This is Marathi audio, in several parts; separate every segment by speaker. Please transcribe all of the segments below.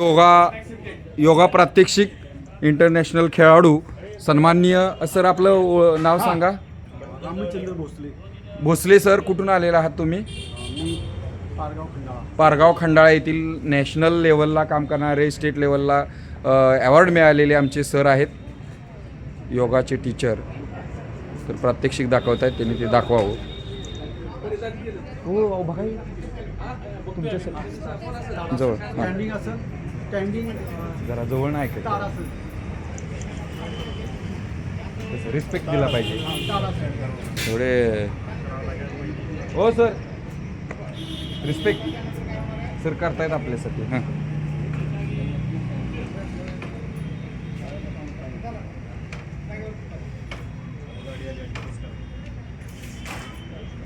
Speaker 1: योगा योगा प्रात्यक्षिक इंटरनॅशनल खेळाडू सन्माननीय सर आपलं ओ- नाव सांगा.
Speaker 2: रामचंद्र भोसले.
Speaker 1: भोसले सर कुठून आलेला आहात तुम्ही?
Speaker 2: मी पारगाव खंडाळा.
Speaker 1: पारगाव खंडाळा येथील नॅशनल लेवलला काम करणारे स्टेट लेवलला अवॉर्ड मिळालेले आमचे सर आहेत. योगाचे टीचर तर प्रात्यक्षिक दाखवत आहेत त्यांनी ते दाखवावं. हो बघा. तुमच्या जवळ हां.
Speaker 2: स्टँडिंग असेल
Speaker 1: जरा जवळ नाही ऐकत रिस्पेक्ट दिला पाहिजे. एवढे हो सर रिस्पेक्ट सर करतायत आपल्यासाठी हां.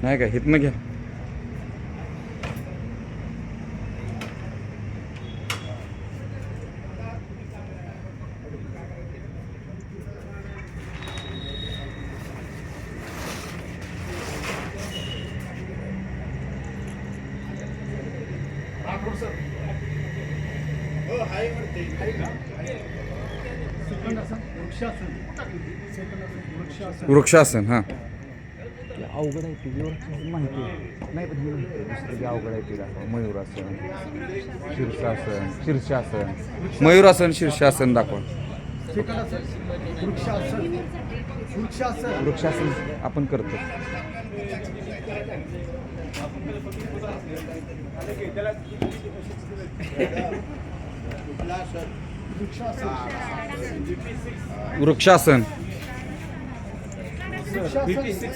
Speaker 1: नाही का? हितनं घ्या.
Speaker 2: वृक्षासन.
Speaker 1: हां. अवघड आहे तुझी वृक्षासन माहिती नाही पण दुसरं अवघड आहे तिला. मयूरासन शीर्षासन शीर्षासन मयूरासन शीर्षासन दाखवा.
Speaker 2: वृक्षासन. वृक्षासन
Speaker 1: आपण करतो.
Speaker 2: वृक्षासन.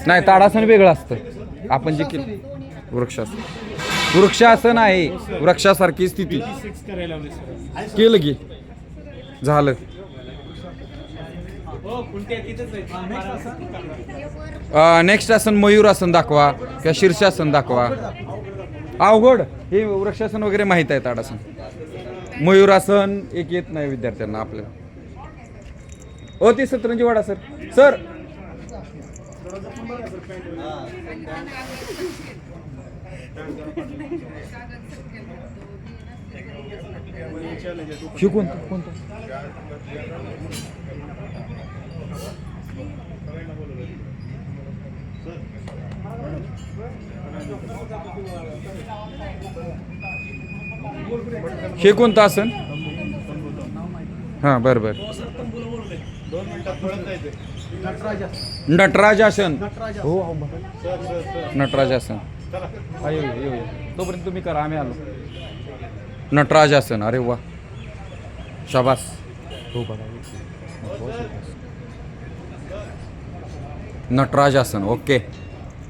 Speaker 1: नाही ताडासन वेगळं असतं. आपण जे केलं. वृक्षासन. वृक्षासन आहे. वृक्षासारखी स्थिती. केलं की. झालं. नेक्स्ट आसन मयूरासन दाखवा किंवा शीर्षासन दाखवा. अवघड. हे वृक्षासन वगैरे माहीत आहे ताडासन मयूरासन एक येत नाही विद्यार्थ्यांना आपल्याला. ओ ते सतरंजी वाडा सर. सर. शिकून. कोणतं? हे कोणतं आसन? हां बरं बरं.
Speaker 2: नटराज
Speaker 1: नटराज आसन.
Speaker 2: नटराज
Speaker 1: हो हो नटराज आसन. हा, येऊ येऊ येऊ. तोपर्यंत तुम्ही करा आम्ही आलो. नटराज आसन अरे वा. शाबास. हो नटराज आसन okay.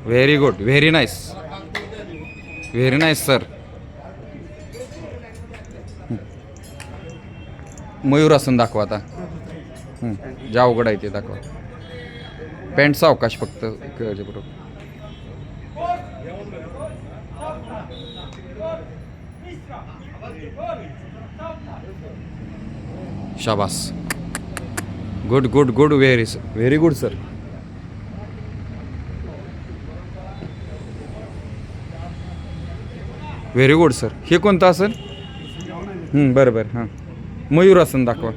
Speaker 1: Very good very nice very nice sir मयूरासन दाखवा आता. हं, जे अवघड आहे ते दाखवा. पॅन्टचा अवकाश फक्त बरोबर शाबास. Good good good very very good sir very good sir हे कोणतं असेल? हं, बरं बरं हां. मयूरासन दाखवा.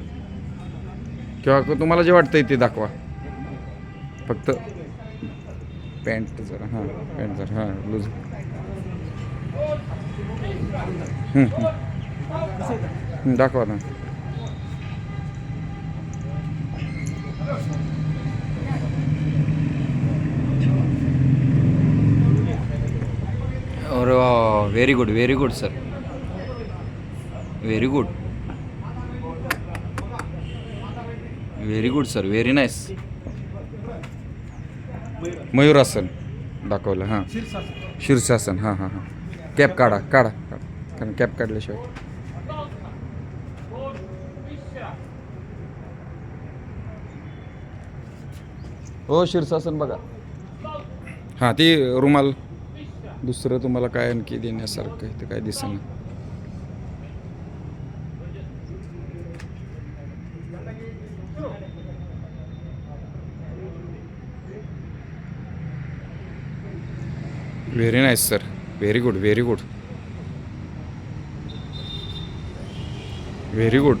Speaker 1: किंवा तुम्हाला जे वाटतंय ते दाखवा. फक्त पॅन्ट जरा हां पॅन्ट जरा हां लूज. दाखवा ना. अरे very good very good sir very good very good sir very nice मयूरासन दाखवलं हां.
Speaker 2: शीर्षासन
Speaker 1: हां हां हां. कॅप काढा काढा काढा. कारण कॅप काढल्याशिवाय. हो शीर्षासन बघा. हां ती रुमाल दुसरं तुम्हाला काय आणखी देण्यासारखं इथं काय दिसेना. Very nice sir very good very good very good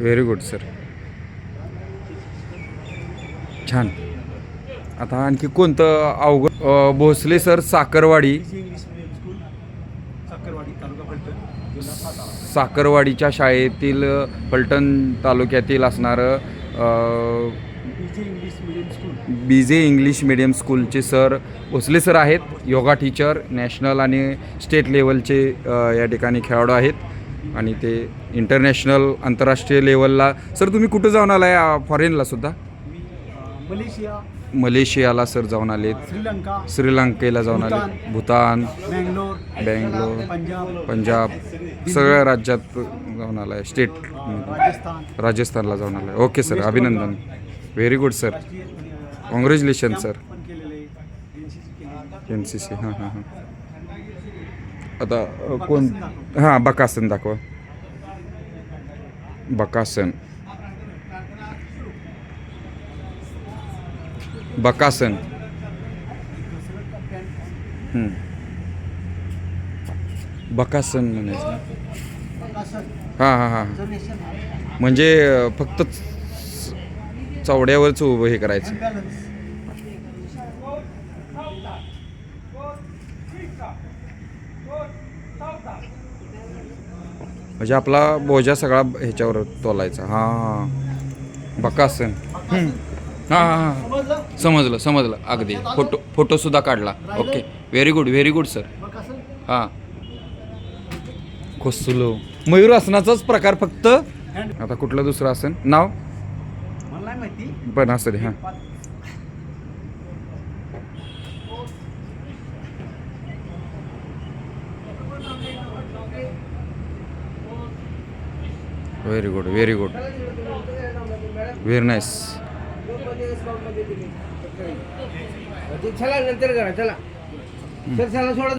Speaker 1: very good sir छान. आता आणखी कोणतं अवघड भोसले सर साखरवाडी. साखरवाडीच्या शाळेतील अ, फलटण तालुक्यातील असणारं
Speaker 2: बीजे English medium
Speaker 1: B J English medium स्कूलचे सर भोसले सर आहेत. योगा टीचर नॅशनल आणि स्टेट लेवलचे या ठिकाणी खेळाडू आहेत. आणि ते इंटरनॅशनल आंतरराष्ट्रीय लेवलला सर तुम्ही कुठं जाऊन आला आहे फॉरेनला सुद्धा?
Speaker 2: मलेशिया
Speaker 1: मलेशियाला सर जाऊन आलेत.
Speaker 2: श्रीलंका
Speaker 1: श्रीलंकेला जाऊन आले भूतान
Speaker 2: बँगलोर
Speaker 1: बँगलोर
Speaker 2: पंजाब
Speaker 1: पंजाब सगळ्या राज्यात जाऊन आलाय स्टेट
Speaker 2: अं, राजस्थान.
Speaker 1: राजस्थानला जाऊन आलाय. ओके सर अभिनंदन. Very good sir congratulation sir
Speaker 2: आहे.
Speaker 1: एन सी सी हां हां हां. आता कोण? हां बकासन दाखवा. बकासन. बकासन. बकासन म्हणायचं हां हां हां म्हणजे फक्त चवड्यावरच उभं हे करायचं. म्हणजे आपला बोजा सगळा ह्याच्यावर तोलायचा. हां हां बकासन. हां हां हां.
Speaker 2: समजलं
Speaker 1: समजलं. अगदी. फोटो फोटोसुद्धा काढला. Okay. Very good very good sir हां. खोसुलो. मयूर आसनाचाच प्रकार फक्त. आता कुठलं दुसरं आसन? नाव? पण असं दे हां. Very good very good very nice
Speaker 3: चला नंतर करा चला. सर चला सोडा.